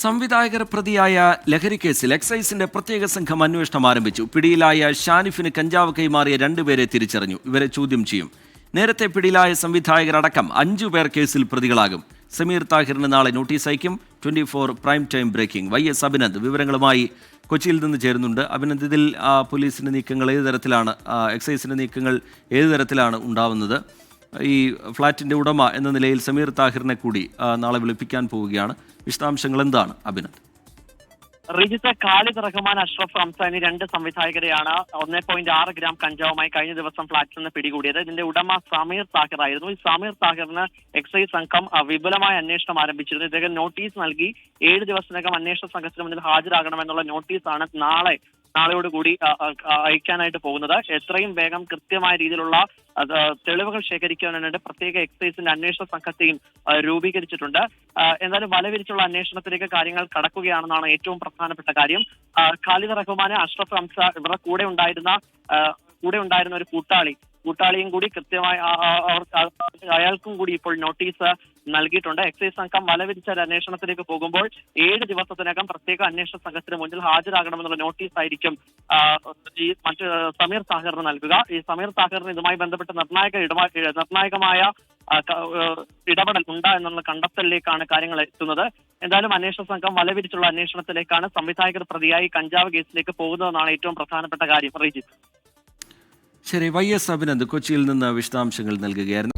സംവിധായകർ പ്രതിയായ ലഹരി കേസിൽ എക്സൈസിന്റെ പ്രത്യേക സംഘം അന്വേഷണം ആരംഭിച്ചു. പിടിയിലായ ഷാനിഫിന് കഞ്ചാവ് കൈമാറിയ രണ്ടുപേരെ തിരിച്ചറിഞ്ഞു. ഇവരെ ചോദ്യം ചെയ്യും. നേരത്തെ പിടിയിലായ സംവിധായകരടക്കം അഞ്ചു പേർ കേസിൽ പ്രതികളാകും. സമീർ താഹിറിന് നാളെ നോട്ടീസ് അയക്കും. Twenty four prime time breaking. Y S Abhinand വിവരങ്ങളുമായി കൊച്ചിയിൽ നിന്ന് ചേരുന്നുണ്ട്. അഭിനന്ദ് ഇതിൽ പോലീസിന്റെ നീക്കങ്ങൾ ഏത് തരത്തിലാണ് എക്സൈസിന്റെ നീക്കങ്ങൾ ഏത് തരത്തിലാണ് ഉണ്ടാവുന്നത്? ഈ ഫ്ളാറ്റിന്റെ ഉടമ എന്ന നിലയിൽ സമീർ താഹിറിനെ കൂടി നാളെ വിളിപ്പിക്കാൻ പോവുകയാണ്. വിശദാംശങ്ങൾ എന്താണ് അഭിനന്ദ്? റിജിത്ത് ഖാലിദ് റഹ്മാൻ അഷ്റഫ് ഹംസ എന്നീ രണ്ട് സംവിധായകരെയാണ് ഒന്നേ പോയിന്റ് ആറ് ഗ്രാം കഞ്ചാവുമായി കഴിഞ്ഞ ദിവസം ഫ്ളാറ്റിൽ നിന്ന് പിടികൂടിയത്. ഇതിന്റെ ഉടമ സമീർ താഹിർ ആയിരുന്നു ഈ സമീർ താഹിറിന് എക്സൈസ് സംഘം വിപുലമായ അന്വേഷണം ആരംഭിച്ചിരുന്നു. ഇദ്ദേഹം നോട്ടീസ് നൽകി ഏഴ് ദിവസത്തിനകം അന്വേഷണ സംഘത്തിന് മുന്നിൽ ഹാജരാകണമെന്നുള്ള നോട്ടീസാണ് നാളെ നാളെയോടുകൂടി അയക്കാനായിട്ട് പോകുന്നത്. എത്രയും വേഗം കൃത്യമായ രീതിയിലുള്ള തെളിവുകൾ തെളിവുകൾ ശേഖരിക്കാനായിട്ട് പ്രത്യേക എക്സൈസിന്റെ അന്വേഷണ സംഘത്തെയും രൂപീകരിച്ചിട്ടുണ്ട്. എന്നാലും വലവിരിച്ചുള്ള അന്വേഷണത്തിലേക്ക് കാര്യങ്ങൾ കടക്കുകയാണെന്നാണ് ഏറ്റവും പ്രധാനപ്പെട്ട കാര്യം. ഖാലിദ് റഹ്മാന് അഷ്റഫ് ഹംസ ഇവരുടെ കൂടെ ഉണ്ടായിരുന്ന കൂടെ ഉണ്ടായിരുന്ന ഒരു കൂട്ടാളി. കൂട്ടാളിയും കൂടി കൃത്യമായി അയാൾക്കും കൂടി ഇപ്പോൾ നോട്ടീസ് നൽകിയിട്ടുണ്ട്. എക്സൈസ് സംഘം വലവിരിച്ച ഒരു അന്വേഷണത്തിലേക്ക് പോകുമ്പോൾ ഏഴ് ദിവസത്തിനകം പ്രത്യേക അന്വേഷണ സംഘത്തിന് മുന്നിൽ ഹാജരാകണമെന്നുള്ള നോട്ടീസ് ആയിരിക്കും ഈ മറ്റ് സമീർ സാഹറിന് നൽകുക. ഈ സമീർ സാഹറിന് ഇതുമായി ബന്ധപ്പെട്ട് നിർണായക നിർണായകമായ ഇടപെടൽ ഉണ്ട് എന്നുള്ള കണ്ടെത്തലിലേക്കാണ് കാര്യങ്ങൾ എത്തുന്നത്. എന്തായാലും അന്വേഷണ സംഘം വലവിരിച്ചുള്ള അന്വേഷണത്തിലേക്കാണ് സംവിധായകർ പ്രതിയായി കഞ്ചാവ് കേസിലേക്ക് പോകുന്നതെന്നാണ് ഏറ്റവും പ്രധാനപ്പെട്ട കാര്യം. റീജിത്ത്. ശരി വൈ എസ് അഭിനന്ദ് കൊച്ചിയിൽ നിന്ന് വിശദാംശങ്ങൾ നൽകുകയായിരുന്നു.